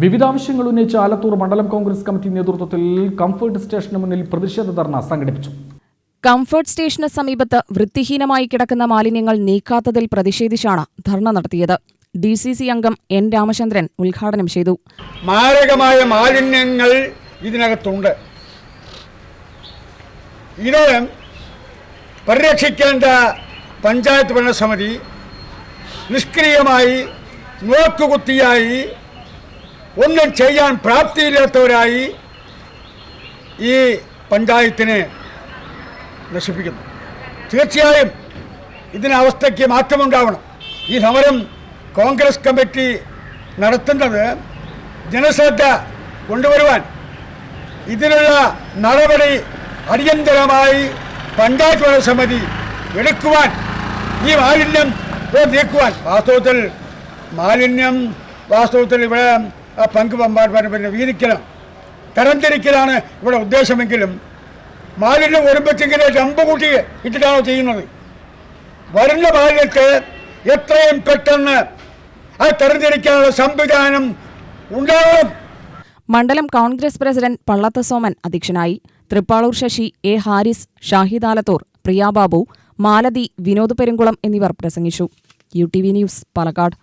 വിവിധ ആവശ്യങ്ങൾ ഉന്നയിച്ച് ആലത്തൂർ മണ്ഡലം കോൺഗ്രസ് കമ്മിറ്റി നേതൃത്വത്തിൽ കംഫർട്ട് സ്റ്റേഷന് മുന്നിൽ പ്രതിഷേധ ധർണ സംഘടിപ്പിച്ചു. കംഫർട്ട് സ്റ്റേഷന് സമീപത്ത് വൃത്തിഹീനമായി കിടക്കുന്ന മാലിന്യങ്ങൾ നീക്കാത്തതിൽ പ്രതിഷേധിച്ചാണ് ധർണ നടത്തിയത്. ഡി സി സി അംഗം എൻ രാമചന്ദ്രൻ ഉദ്ഘാടനം ചെയ്തു. മാരകമായ മാലിന്യങ്ങൾ ഇതിനകത്തുണ്ട്. ഇത് പരിരക്ഷിക്കേണ്ട പഞ്ചായത്ത് ഭരണസമിതി നിഷ്ക്രിയമായി നോക്കുകുത്തിയായി ഒന്നും ചെയ്യാൻ പ്രാപ്തിയില്ലാത്തവരായി ഈ പഞ്ചായത്തിനെ നശിപ്പിക്കുന്നു. തീർച്ചയായും ഇതിനവസ്ഥയ്ക്ക് മാറ്റമുണ്ടാവണം. ഈ സമരം കോൺഗ്രസ് കമ്മിറ്റി നടത്തുന്നത് ജനശ്രദ്ധ കൊണ്ടുവരുവാൻ ഇതിനുള്ള നടപടി അടിയന്തരമായി പഞ്ചായത്ത് ഭരണ സമിതി എടുക്കുവാൻ ഈ മാലിന്യം നീക്കുവാൻ. വാസ്തവത്തിൽ മാലിന്യം വാസ്തവത്തിൽ ഇവിടെ പങ്ക് പമ്പാൻ പിന്നെ വീതിക്കണം തരംതിരിക്കലാണ് ഇവിടെ ഉദ്ദേശമെങ്കിലും മാലിന്യം വരുമ്പോഴത്തേക്കിനെ രമ്പ് കൂട്ടി ഇട്ടിട്ടാണോ ചെയ്യുന്നത്. വരുന്ന മാലിന്യത്തെ എത്രയും പെട്ടെന്ന് ആ തരംതിരിക്കാനുള്ള സംവിധാനം ഉണ്ടാവണം മണ്ഡലം കോൺഗ്രസ് പ്രസിഡന്റ് പള്ളത്ത സോമൻ അധ്യക്ഷനായി തൃപ്പാളൂർ ശശി എ ഹാരിസ് ഷാഹിദ് ആലത്തൂർ പ്രിയാബാബു മാലതി വിനോദ് പെരുങ്കുളം എന്നിവർ പ്രസംഗിച്ചു. U T V news Palakkad.